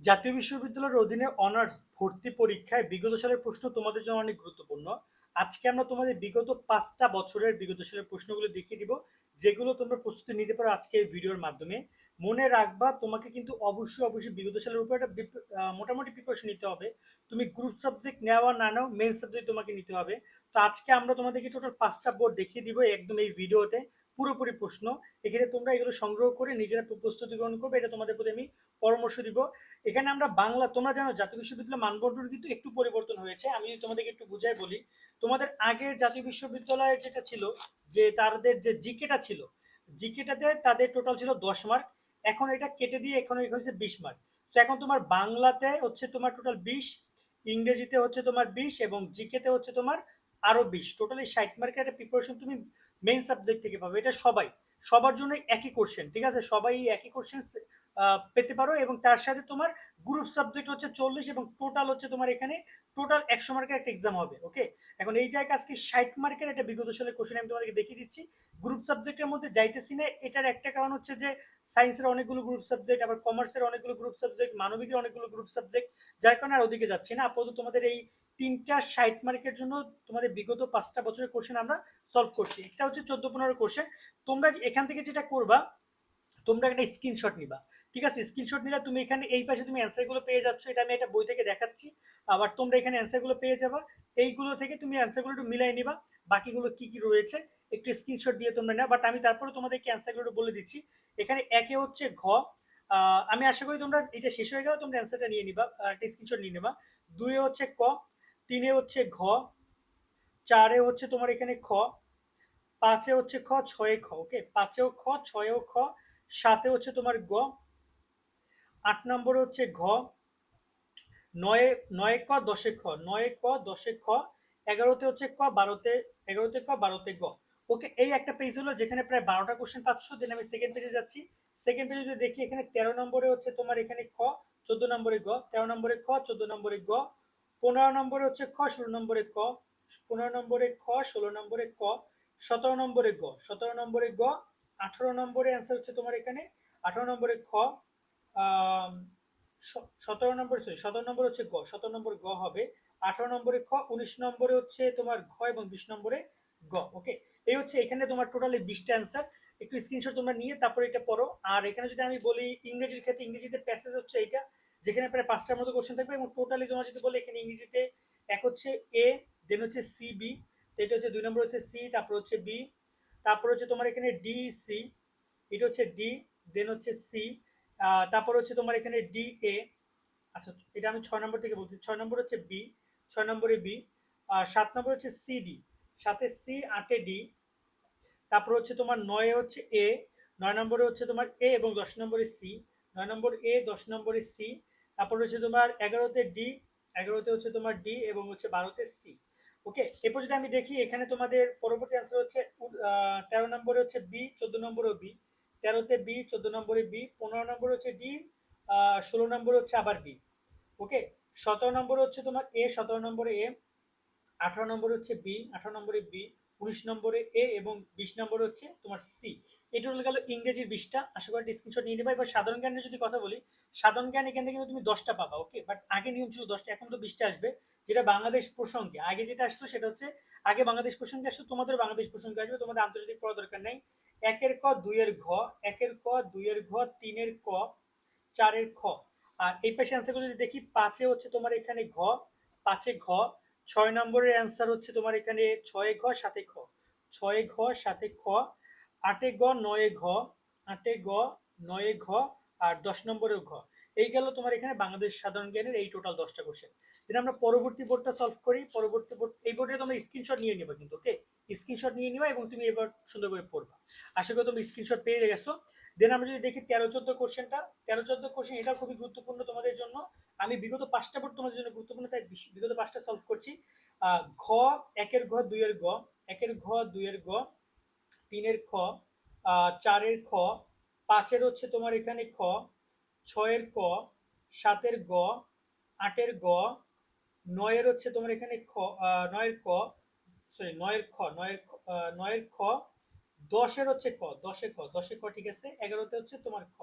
জাতীয় বিশ্ববিদ্যালয়ের অধীনে অনার্স ভর্তি পরীক্ষায় বিগত সালের প্রশ্ন তোমাদের জন্য অনেক গুরুত্বপূর্ণ। আজকে আমরা তোমাদের বিগত পাঁচটা বছরের বিগত সালের প্রশ্নগুলো দেখিয়ে দিব, যেগুলো তোমরা প্রস্তুতি নিতে পারো আজকে এই ভিডিওর মাধ্যমে। মনে রাখবা, তোমাকে কিন্তু অবশ্যই অবশ্যই বিগত সালের উপর একটা মোটামুটি প্রিপারেশন নিতে হবে। তুমি গ্রুপ সাবজেক্ট নেওয়া না নাও মেন সাবজেক্ট তোমাকে নিতে হবে। তো আজকে আমরা তোমাদেরকে টোটাল পাঁচটা বোর্ড দেখিয়ে দিব একদম এই ভিডিওতে। পুরোপুরি প্রশ্ন। এখানে তোমরা এগুলো সংগ্রহ করে নিজেরা প্রস্তুতি গ্রহণ করবে, এটা তোমাদের প্রতি আমি পরামর্শ দিব। এখানে আমরা বাংলা, তোমরা জানো জাতীয় বিশ্ববিদ্যালয় মানবন্টন কিন্তু একটু পরিবর্তন হয়েছে। আমি তোমাদেরকে একটু বুঝাই বলি, তোমাদের আগের জাতীয় বিশ্ববিদ্যালয়ে যেটা ছিল, যে তাদের যে জিকেটা ছিল, জিকেটাতে তাদের টোটাল ছিল দশ মার্ক এখন এটা কেটে দিয়ে এখন এখানে হচ্ছে বিশ মার্ক তো এখন তোমার বাংলাতে হচ্ছে তোমার টোটাল বিশ, ইংরেজিতে হচ্ছে তোমার বিশ এবং জিকেতে হচ্ছে তোমার আরও বিশ। টোটালি ষাট মার্কের একটা প্রিপারেশন তুমি মেইন সাবজেক্ট থেকে পাবে। এটা সবাই। সবার জন্য একই কোশ্চেন ঠিক আছে? সবাই একই কোশ্চেন পেতে পারো এবং তার সাথে তোমার গ্রুপ সাবজেক্ট হচ্ছে চল্লিশ এবং টোটাল হচ্ছে তোমার এখানে টোটাল একশো মার্কের একটা এক্সাম হবে ওকে এখন এই জায়গায় আজকে ষাট মার্কের একটা বিগত সালের কোশ্চেন আমি তোমাদেরকে দেখিয়ে দিচ্ছি। গ্রুপ সাবজেক্টের মধ্যে যাইতেছি না। এটার একটা কারণ হচ্ছে যে সায়েন্সের অনেকগুলো গ্রুপ সাবজেক্ট আবার কমার্সের অনেকগুলো গ্রুপ সাবজেক্ট মানবিকের অনেকগুলো গ্রুপ সাবজেক্ট যার কারণে আর ওদিকে যাচ্ছি না। আপাতত তোমাদের এই তিনটা ষাট মার্কের জন্য তোমাদের বিগত পাঁচটা বছরের কোশ্চেন আমরা সলভ করছি। এটা হচ্ছে চোদ্দ পনেরো কোশ্চেন তোমরা এখান থেকে যেটা করবা, তোমরা একটা স্ক্রিনশট নিবা। ঠিক আছে? স্ক্রিনশট নিলে তুমি এখানে এই পাশে তুমি অ্যান্সারগুলো পেয়ে যাচ্ছ। এটা আমি একটা বই থেকে দেখাচ্ছি। আবার তোমরা এখানে অ্যান্সারগুলো পেয়ে যাবা। এইগুলো থেকে তুমি অ্যান্সারগুলো একটু মিলাই নিবা। বাকিগুলো কি কি রয়েছে, একটু স্ক্রিনশট দিয়ে তোমরা নেবা বাট আমি তারপরে তোমাদেরকে অ্যান্সারগুলো বলে দিচ্ছি। এখানে একে হচ্ছে ঘ। আমি আশা করি তোমরা, এটা শেষ হয়ে গেলে, তোমরা অ্যান্সারটা নিয়ে নিবা। একটা স্ক্রিনশট নিয়ে নিবা। দুয়ে হচ্ছে ক। তিনে হচ্ছে ঘ, চারে হচ্ছে তোমার এখানে খ, পাঁচে হচ্ছে খ, ছয়ে খ, ওকে? পাঁচেও খ, ছয়েও খ, সাতে হচ্ছে তোমার গ, আট নম্বরে হচ্ছে ঘ, নয়ে নয়ে ক, দশে খ, নয়ে ক, দশে খ, এগারোতে হচ্ছে ক, বারোতে, এগারোতে ক, বারোতে গ। ওকে, এই একটা পেজ হলো যেখানে প্রায় বারোটা কোশ্চেন পাচ্ছ দেন আমি সেকেন্ড পেজে যাচ্ছি। সেকেন্ড পেজে যদি দেখি, এখানে তেরো নম্বরে হচ্ছে তোমার এখানে খ, চোদ্দ নম্বরে গ, তেরো নম্বরে খ, চোদ্দ নম্বরে গ পনেরো নম্বরে হচ্ছে খ, ষোলো নম্বরে ক, পনেরো নম্বরে খ, ষোলো নম্বরে ক, সতেরো নম্বরে গ। সতেরো নম্বরে গ, আঠারো নম্বরে অ্যান্সার হচ্ছে তোমার এখানে। আঠারো নম্বরে খ সতেরো নম্বর সরি সতেরো নম্বর হচ্ছে গ, সতেরো নম্বর গ হবে। আঠারো নম্বরে খ, উনিশ নম্বরে হচ্ছে তোমার ঘ এবং বিশ নম্বরে গ ওকে এই হচ্ছে এখানে তোমার টোটালি বিশটা অ্যান্সার একটু স্ক্রিনশট তোমরা নিয়ে তারপরে এটা পড়ো। আর এখানে যদি আমি বলি ইংরেজির ক্ষেত্রে, ইংরেজিতে প্যাসেজ হচ্ছে এইটা। যেখানে প্রায় পাঁচটার মতো কোশ্চেন থাকবে এবং টোটালি তোমার যদি বলি এখানে ইংরেজিতে এক হচ্ছে এ দেন হচ্ছে সি বি এটা হচ্ছে দুই নম্বর হচ্ছে সি তারপর হচ্ছে বি তারপর হচ্ছে তোমার এখানে ডি সি এটা হচ্ছে ডি দেন হচ্ছে সি তারপর হচ্ছে তোমার এখানে ডি এ আচ্ছা এটা আমি ছয় নম্বর থেকে বলছি, ছয় নম্বর হচ্ছে বি ছয় নম্বরে বি আর সাত নম্বর হচ্ছে সি ডি সাথে সি আটে ডি তারপর হচ্ছে তোমার নয়ে হচ্ছে এ নয় নম্বরে হচ্ছে তোমার এ এবং দশ নম্বরে সি নয় নম্বর এ দশ নম্বরে সি তারপর হচ্ছে তোমার এগারোতে ডি এগারোতে হচ্ছে তোমার ডি এবং হচ্ছে বারোতে সি ওকে এরপর যদি আমি দেখি, এখানে তোমাদের পরবর্তী অ্যান্সার হচ্ছে তেরো নম্বরে হচ্ছে বি চোদ্দ নম্বরে বি তেরোতে বি চোদ্দ নম্বরে বি পনেরো নম্বর হচ্ছে ডি ষোলো নম্বর হচ্ছে আবার বি ওকে সতেরো নম্বর হচ্ছে তোমার এ সতেরো নম্বরে এ আঠারো নম্বর হচ্ছে বি আঠারো নম্বরে বি উনিশ নম্বরে এ এবং বিশ নম্বরে হচ্ছে তোমার সি। এটা হলো গেল ইংরেজির বিশটা। আশা করি স্ক্রিনশট নিয়ে নেবা। এবার সাধারণ জ্ঞানের যদি কথা বলি, সাধারণ জ্ঞান এখান থেকে কিন্তু তুমি দশটা পাবা ওকে বাট আগে নিয়ম ছিল দশটা, এখন তো বিশটা আসবে। যেটা বাংলাদেশ প্রসঙ্গে, আগে যেটা আসতো সেটা হচ্ছে, আগে বাংলাদেশ প্রসঙ্গে আসতো, তোমাদের বাংলাদেশ প্রসঙ্গে আসবে, তোমাদের আন্তর্জাতিক পড়া দরকার নেই। একের ক, দুইয়ের ঘ, একের ক, দুইয়ের ঘ, তিনের ক, চারের খ। আর এই পাশে যদি দেখি, পাঁচে হচ্ছে তোমার এখানে ঘ, পাঁচে ঘ ছয় নম্বরের অ্যান্সার হচ্ছে তোমার এখানে ছয় ঘ, সাতে খ। ছয় ঘ, সাতে খ, আটে গ, নয়ে ঘ, আটে গ, নয়ে ঘ, আর দশ নম্বরেও ঘ। এই গেল তোমার এখানে বাংলাদেশ সাধারণ জ্ঞানের এই টোটাল দশটা কোশ্চেন দেন আমরা পরবর্তী বোর্ডটা সলভ করি। পরবর্তী বোর্ড এই বোর্ডে তোমরা স্ক্রিনশট নিয়ে নিবা কিন্তু ওকে স্ক্রিনশট নিয়ে নিবা এবং তুমি এবার সুন্দর করে পড়বা। আশা করি তুমি স্ক্রিনশট পেয়ে গেছো। দেন আমরা যদি দেখি তেরো, চোদ্দ কোশ্চেনটা তেরো, চোদ্দ কোশ্চেন এটা খুবই গুরুত্বপূর্ণ তোমাদের জন্য। আমি বিগত পাঁচটা বোর্ড তোমাদের জন্য গুরুত্বপূর্ণ, তাই বিগত পাঁচটা সলভ করছি। ঘ, একের ঘ, দুইয়ের গ একের ঘ, দুইয়ের গ তিনের খ চারের খ, পাঁচের হচ্ছে তোমার এখানে খ, ছয়ের ক, সাতের গ, আটের গ, নয়ের হচ্ছে তোমার এখানে খ নয়ের ক সরি নয়ের খ, নয়ের নয়ের খ দশের হচ্ছে ক, দশে ক দশে ক ঠিক আছে, এগারোতে হচ্ছে তোমার খ,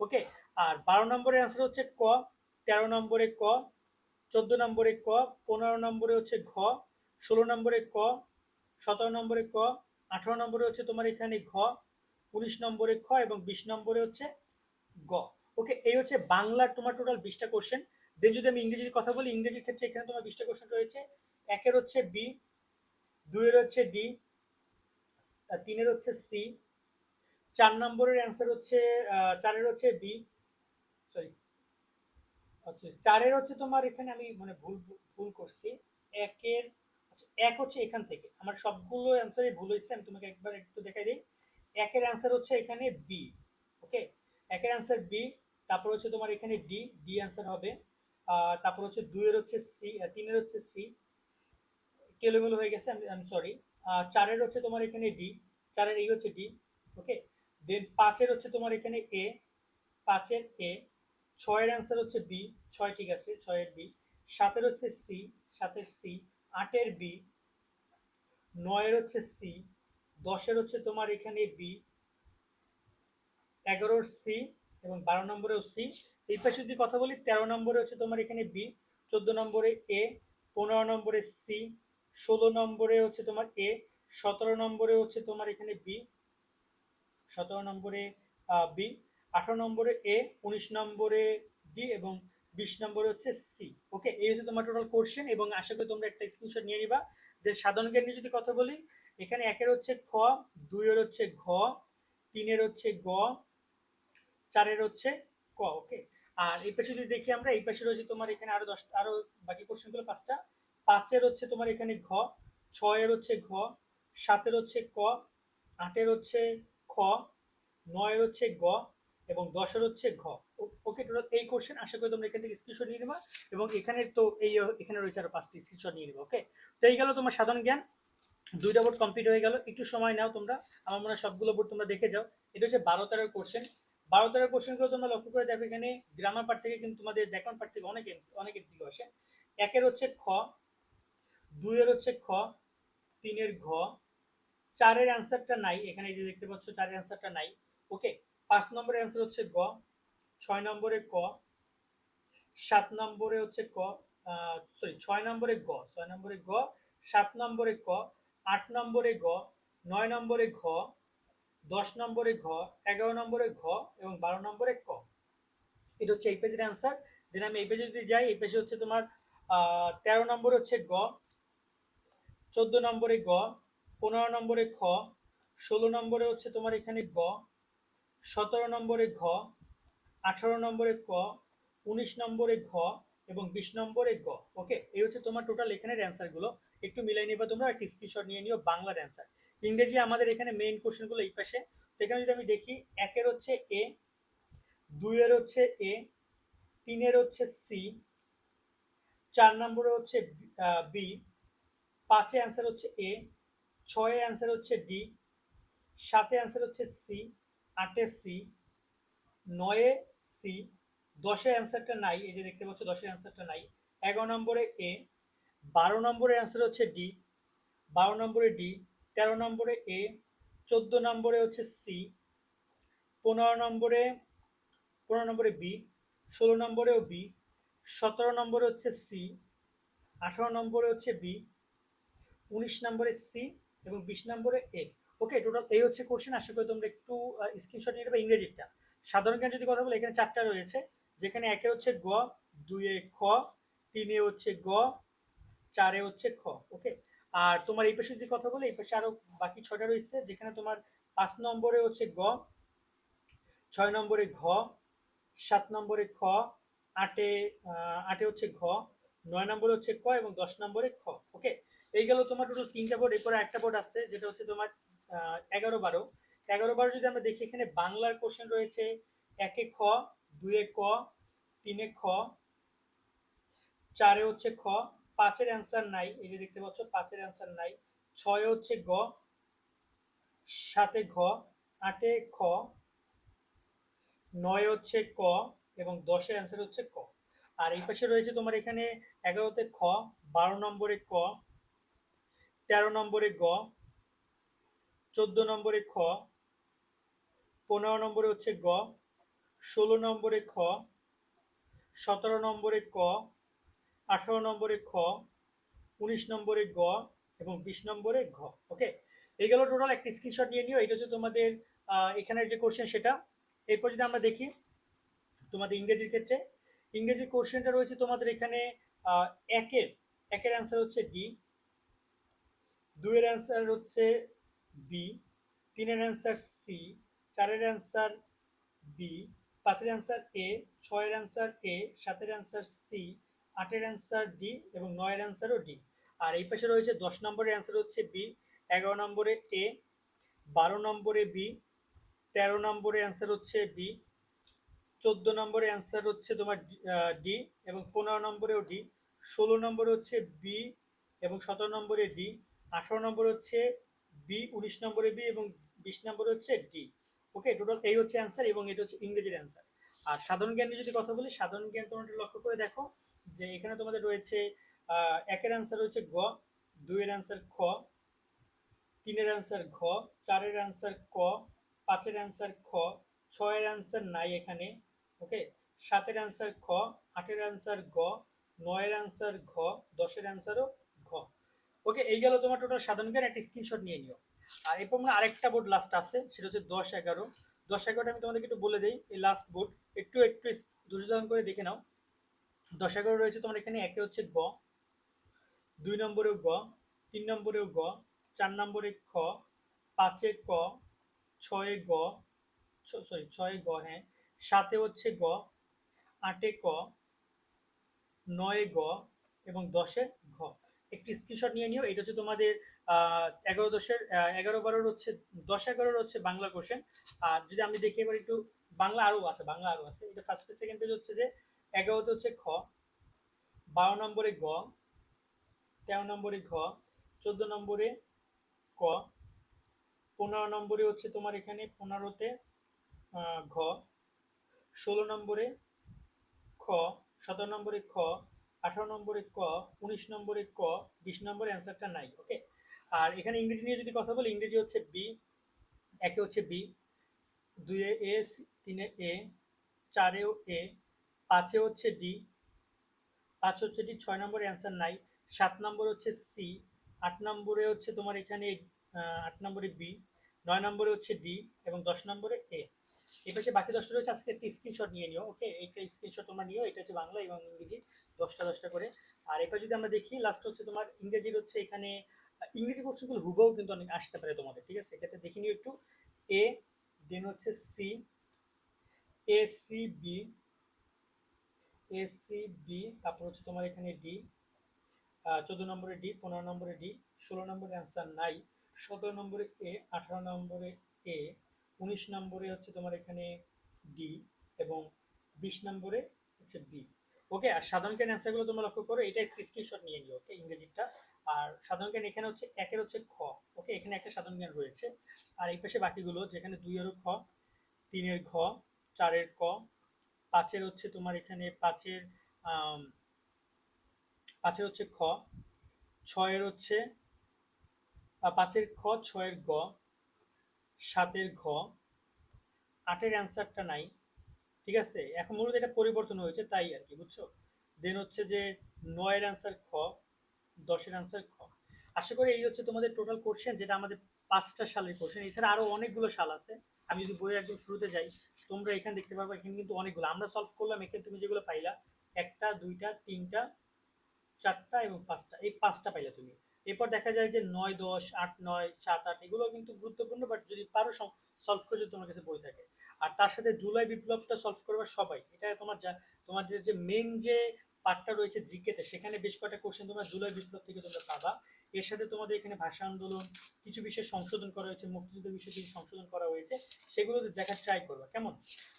ওকে? আর বারো নম্বরের অ্যান্সার হচ্ছে ক, তেরো নম্বরে ক, চোদ্দ নম্বরে ক, পনেরো নম্বরে হচ্ছে ঘ, ষোলো নম্বরে ক, সতেরো নম্বরে ক, আঠারো নম্বরে হচ্ছে তোমার এখানে ঘ, উনিশ নম্বরে খ এবং বিশ নম্বরে হচ্ছে গ, ওকে? এই হচ্ছে বাংলার তোমার টোটাল বিশটা কোশ্চেন দেন যদি আমি ইংরেজির কথা বলি, ইংরেজির ক্ষেত্রে এখানে তোমার বিশটা কোশ্চেন রয়েছে। একের হচ্ছে বি, দুইয়ের হচ্ছে ডি তিনের হচ্ছে সি, চার নম্বরের অ্যান্সার হচ্ছে চারের হচ্ছে বি, সরি আচ্ছা চারের হচ্ছে তোমার এখানে আমি মানে ভুল ভুল করছি, একের আচ্ছা এক হচ্ছে এখান থেকে, আমার সবগুলো অ্যান্সারই ভুল হয়েছে, আমি তোমাকে একবার একটু দেখাই দিই, একের অ্যান্সার হচ্ছে এখানে বি, ওকে, একের অ্যান্সার বি, তারপর হচ্ছে তোমার এখানে ডি ডি অ্যান্সার হবে তারপর হচ্ছে দুইয়ের হচ্ছে সি, তিনের হচ্ছে সি একটু এলোমেলো হয়ে গেছে, আমি সরি চারের হচ্ছে তোমার এখানে ডি চারের এই হচ্ছে ডি ওকে দেন পাঁচের হচ্ছে তোমার এখানে এ পাঁচের এ ছয়ের অ্যান্সার হচ্ছে বি ছয় ঠিক আছে, ছয়ের বি সাতের হচ্ছে সি সাতের সি আটের বি নয়ের হচ্ছে সি দশের হচ্ছে তোমার এখানে বি এগারোর সি এবং বারো নম্বরেও সি এই পাশে যদি কথা বলি, তেরো নম্বরে হচ্ছে তোমার এখানে বি চোদ্দ নম্বরে এ পনেরো নম্বরে সি ষোলো নম্বরে হচ্ছে তোমার এ সতেরো নম্বরে হচ্ছে তোমার এখানে বি সতেরো নম্বরে বি আঠারো নম্বরে এ উনিশ নম্বরে ডি এবং বিশ নম্বরে হচ্ছে সি ওকে এই হচ্ছে তোমার টোটাল কোশ্চেন এবং আশা করি তোমরা একটা স্ক্রিনশট নিয়ে নিবা। দেন সাধারণ জ্ঞান নিয়ে যদি কথা বলি, এখানে একের হচ্ছে খ, দুইয়ের হচ্ছে ঘ, তিনের হচ্ছে গ, চারের হচ্ছে ক ওকে আর এই পাশে যদি দেখি আমরা, এই পাশে রয়েছে তোমার এখানে আরও দশটা আরও বাকি কোশ্চেনগুলো পাঁচটা। পাঁচের হচ্ছে তোমার এখানে ঘ, ছয়ের হচ্ছে ঘ, সাতের হচ্ছে ক, আটের হচ্ছে খ, নয়ের হচ্ছে গ এবং দশের হচ্ছে ঘ। ওকে টোটাল এই কোশ্চেন আশা করি তোমরা এখান থেকে স্ক্রিনশট নিয়ে নেবা এবং এখানে তো এই, এখানে রয়েছে আরও পাঁচটি স্ক্রিনশট নিয়ে নেবা ওকে তো এই গেল তোমার সাধারণ জ্ঞান। দুইটা বোর্ড কমপ্লিট হয়ে গেল। একটু সময় নাও তোমরা। আমার মনে হয় সবগুলো বোর্ড তোমরা দেখে যাও। এটা হচ্ছে বারো তেরোর কোশ্চেন বারো তেরোর কোশ্চেনগুলো তোমরা লক্ষ্য করে দেখো এখানে গ্রামার পার্ট থেকে কিন্তু তোমাদের ব্যাকরণ পার্ট থেকে অনেক অনেক এমসিকিউ আসে। একের হচ্ছে খ দুইয়ের হচ্ছে খ, তিনের ঘ। চারের অ্যান্সারটা নাই, এখানে যে দেখতে পাচ্ছ, চারের অ্যান্সারটা নাই। ওকে পাঁচ নম্বরের অ্যান্সার হচ্ছে গ, ছয় নম্বরে ক, সাত নম্বরে হচ্ছে ক সরি ছয় নম্বরে গ, ছয় নম্বরে গ, সাত নম্বরে ক, আট নম্বরে গ, নয় নম্বরে ঘ, দশ নম্বরে ঘ, এগারো নম্বরে ঘ এবং বারো নম্বরে ক। এটা হচ্ছে এই পেজের অ্যান্সার দেন আমি এই পেজে যদি যাই, এই পেজে হচ্ছে তোমার তেরো নম্বরে হচ্ছে গ চোদ্দ নম্বরে গ, পনেরো নম্বরে খ, ষোলো নম্বরে হচ্ছে তোমার এখানে গ, সতেরো নম্বরে ঘ, আঠারো নম্বরে ক, উনিশ নম্বরে ঘ এবং বিশ নম্বরে গ। ওকে এই হচ্ছে তোমার টোটাল এখানের অ্যান্সারগুলো একটু মিলাই নিবা তোমরা, একটা স্ক্রিনশট নিয়ে নিও বাংলার অ্যান্সার ইংরেজি আমাদের এখানে মেইন কোশ্চেনগুলো এই পাশে। তো এখানে যদি আমি দেখি, একের হচ্ছে এ দুইয়ের হচ্ছে এ তিনের হচ্ছে সি চার নম্বরে হচ্ছে বি পাঁচে অ্যান্সার হচ্ছে এ ছয়ে অ্যান্সার হচ্ছে ডি সাতে অ্যান্সার হচ্ছে সি আটে সি নয়ে সি দশে অ্যান্সারটা নাই, এই যে দেখতে পাচ্ছ দশের অ্যান্সারটা নাই। এগারো নম্বরে এ বারো নম্বরের অ্যান্সার হচ্ছে ডি বারো নম্বরে ডি তেরো নম্বরে এ চোদ্দ নম্বরে হচ্ছে সি পনেরো নম্বরে পনেরো নম্বরে বি ষোলো নম্বরেও বি সতেরো নম্বরে হচ্ছে সি আঠারো নম্বরে হচ্ছে বি উনিশ নম্বরে সি এবং বিশ নম্বরে এ। ওকে টোটাল এই হচ্ছে কোশ্চেন আশা করি তোমরা একটু স্ক্রিনশট নিয়ে নেবে ইংরেজিটা সাধারণ জ্ঞান যদি কথা বলে, এখানে চারটা রয়েছে, যেখানে একে হচ্ছে গ দুইয়ে খ, তিনে হচ্ছে গ, চারে হচ্ছে খ ওকে আর তোমার এই পাশে যদি কথা বলে, এই পাশে আরও বাকি ছয়টা রয়েছে, যেখানে তোমার পাঁচ নম্বরে হচ্ছে গ, ছয় নম্বরে ঘ, সাত নম্বরে খ, আটে আটে হচ্ছে ঘ, নয় নম্বরে হচ্ছে ক এবং দশ নম্বরে খ ওকে এই গেল তোমার টোটাল তিনটা বোর্ড এরপরে একটা বোর্ড আছে, যেটা হচ্ছে তোমার এগারো বারো। এগারো বারো যদি আমরা দেখি, এখানে বাংলার কোশ্চেন রয়েছে, একে খ, দুয়ে ক, তিনে খ, চারে হচ্ছে খ, পাঁচের অ্যান্সার নাই, এই যে দেখতে পাচ্ছ, পাঁচের অ্যান্সার নাই, ছয়ে হচ্ছে গ, সাতে ঘ, আটে খ, নয় হচ্ছে ক, এবং দশের অ্যান্সার হচ্ছে ক। আর এই পাশে রয়েছে তোমার এখানে এগারোতে খ, বারো নম্বরে ক তেরো নম্বরে গ, চোদ্দ নম্বরে খ, পনেরো নম্বরে হচ্ছে গ, ষোলো নম্বরে খ, সতেরো নম্বরে ক, আঠারো নম্বরে খ, উনিশ নম্বরে গ এবং বিশ নম্বরে ঘ। ওকে এই গেল টোটাল একটা স্ক্রিনশট নিয়ে নিও। এটা হচ্ছে তোমাদের এখানের যে কোশ্চেন সেটা। এরপর যদি আমরা দেখি, তোমাদের ইংরেজির ক্ষেত্রে। ইংরেজি কোশ্চেনটা রয়েছে তোমাদের এখানে একের। একের অ্যান্সার হচ্ছে ডি দুইয়ের অ্যান্সার হচ্ছে বি তিনের অ্যান্সার সি চারের অ্যান্সার বি পাঁচের অ্যান্সার এ ছয়ের অ্যান্সার এ সাতের অ্যান্সার সি আটের অ্যান্সার ডি এবং নয়ের অ্যান্সারও ডি আর এই পাশে রয়েছে দশ নম্বরের অ্যান্সার হচ্ছে বি এগারো নম্বরে এ বারো নম্বরে বি তেরো নম্বরে অ্যান্সার হচ্ছে বি চোদ্দ নম্বরে অ্যান্সার হচ্ছে তোমার ডি এবং পনেরো নম্বরেও ডি ষোলো নম্বরে হচ্ছে বি এবং সতেরো নম্বরে ডি আঠারো নম্বর হচ্ছে বি উনিশ নম্বরে বি এবং বিশ নম্বরে হচ্ছে ডি ওকে টোটাল এই হচ্ছে অ্যান্সার এবং এটা হচ্ছে ইংরেজির অ্যান্সার আর সাধারণ জ্ঞান যদি কথা বলি, সাধারণ জ্ঞান তোমরা লক্ষ্য করে দেখো যে এখানে তোমাদের রয়েছে একের অ্যান্সার হচ্ছে গ, দুইয়ের অ্যান্সার খ, তিনের অ্যান্সার ঘ, চারের অ্যান্সার ক, পাঁচের অ্যান্সার খ, ছয়ের অ্যান্সার নাই এখানে। ওকে সাতের অ্যান্সার খ, আটের অ্যান্সার গ, নয়ের অ্যান্সার ঘ, দশের অ্যান্সারও ওকে এই গেল তোমার টোটাল সাধারণ জ্ঞান, একটা স্ক্রিনশট নিয়ে নিও। আর এরপর মানে আরেকটা বোর্ড লাস্ট আছে, সেটা হচ্ছে দশ এগারো। দশ এগারোটা আমি তোমাদেরকে একটু বলে দিই, এই লাস্ট বোর্ড একটু একটু দুর্যোধন করে দেখে নাও। দশ এগারো রয়েছে তোমার এখানে, একে হচ্ছে গ, দুই নম্বরেও গ, তিন নম্বরেও গ, চার নম্বরে খ, পাঁচে ক, ছয়ে গ সরি ছয়ে গ হ্যাঁ সাতে হচ্ছে গ, আটে ক, নয়ে গ এবং দশে ঘ। একটি স্ক্রিনশট নিয়ে নিও। এটা হচ্ছে তোমাদের এগারো দশের এগারো বারোর হচ্ছে, দশ এগারোর হচ্ছে বাংলা কোশ্চেন আর যদি আমি দেখি এবার একটু বাংলা আরও আছে, বাংলা আরও আছে। এটা ফার্স্ট পেজ সেকেন্ড পেজ হচ্ছে যে এগারোতে হচ্ছে খ, বারো নম্বরে গ, তেরো নম্বরে ঘ, চোদ্দ নম্বরে ক, পনেরো নম্বরে হচ্ছে তোমার এখানে পনেরোতে ঘ, ষোলো নম্বরে খ, সতেরো নম্বরে খ আঠারো নম্বরে ক, উনিশ নম্বরে ক, বিশ নম্বরে অ্যান্সারটা নাই ওকে আর এখানে ইংরেজি নিয়ে যদি কথা বলি, ইংরেজি হচ্ছে বি একে হচ্ছে বি দুয়ে এ তিনে এ, চারেও এ, পাঁচে হচ্ছে ডি পাঁচ হচ্ছে ডি ছয় নম্বরে অ্যান্সার নাই, সাত নম্বর হচ্ছে সি আট নম্বরে হচ্ছে তোমার এখানে আট নম্বরে বি নয় নম্বরে হচ্ছে ডি এবং দশ নম্বরে এ এই পাশে বাকি দশটা রয়েছে, আজকে একটি স্ক্রিনশট নিয়ে নিও ওকে এইটা স্ক্রিনশট তোমরা নিও, এটা হচ্ছে বাংলা এবং ইংরেজি, দশটা দশটা করে। আর এবার যদি আমরা দেখি লাস্ট হচ্ছে তোমার ইংরেজির হচ্ছে এখানে ইংরেজি কোশ্চেনগুলো হুবও কিন্তু অনেক আসতে পারে তোমাদের, ঠিক আছে? এক্ষেত্রে দেখে নিও একটু। এ দেন হচ্ছে C A C B A C B তারপর হচ্ছে তোমার এখানে ডি চোদ্দ নম্বরে ডি পনেরো নম্বরে ডি ষোলো নম্বরে অ্যান্সার নাই, সতেরো নম্বরে এ আঠারো নম্বরে এ উনিশ নম্বরে হচ্ছে তোমার এখানে ডি এবং বিশ নম্বরে হচ্ছে বি ওকে আর সাধারণ জ্ঞান অ্যান্সারগুলো তোমরা লক্ষ্য করো, এটা একটি স্ক্রিনশট নিয়ে নিও ওকে ইংরেজিটা আর সাধারণ জ্ঞান এখানে হচ্ছে একের হচ্ছে খ ওকে এখানে একটা সাধারণ জ্ঞান রয়েছে। আর এই পাশে বাকিগুলো, যেখানে দুইয়েরও খ, তিনের ঘ, চারের ক, পাঁচের হচ্ছে তোমার এখানে পাঁচের পাঁচের হচ্ছে খ, ছয়ের হচ্ছে পাঁচের খ, ছয়ের গ সাতের ঘ, আটের অ্যান্সারটা নাই, ঠিক আছে? এখন মূলত এটা পরিবর্তন হয়েছে, তাই আর কি, বুঝছ? দেন হচ্ছে যে নয়ের অ্যান্সার খ, দশের অ্যান্সার খ। আশা করি এই হচ্ছে তোমাদের টোটাল কোশ্চেন যেটা আমাদের পাঁচটা সালের কোশ্চেন এছাড়া আরও অনেকগুলো সাল আছে। আমি যদি বইয়ের একদম শুরুতে যাই, তোমরা এখানে দেখতে পারবে, এখানে কিন্তু অনেকগুলো। আমরা সলভ করলাম, এখানে তুমি যেগুলো পাইলা, একটা, দুইটা, তিনটা, চারটা এবং পাঁচটা। এই পাঁচটা পাইলা তুমি। এরপর দেখা যায় যে নয় দশ, আট নয়, সাত আট, এগুলো কিন্তু গুরুত্বপূর্ণ বাট যদি পারো সলভ করে তোমার কাছে বই থাকে। আর তার সাথে জুলাই বিপ্লবটা সলভ করবে সবাই। এটা তোমার যা তোমাদের যে মেন যে পার্টটা রয়েছে জিকেতে, সেখানে বেশ কয়েকটা কোশ্চেন তোমরা জুলাই বিপ্লব থেকে তোমরা পাবা। এর সাথে তোমাদের এখানে ভাষা আন্দোলন, কিছু বিষয়ে সংশোধন করা হয়েছে, মুক্তিযুদ্ধের বিষয়ে কিছু সংশোধন করা হয়েছে, সেগুলো দেখার ট্রাই করবা, কেমন?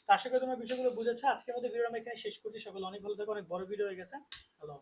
তো আশা করি তোমরা বিষয়গুলো বুঝেছ। আজকের মধ্যে ভিডিও আমরা এখানে শেষ করছি। সকলে অনেক ভালো থাকো, অনেক বড় ভিডিও হয়ে গেছে। আল্লাহ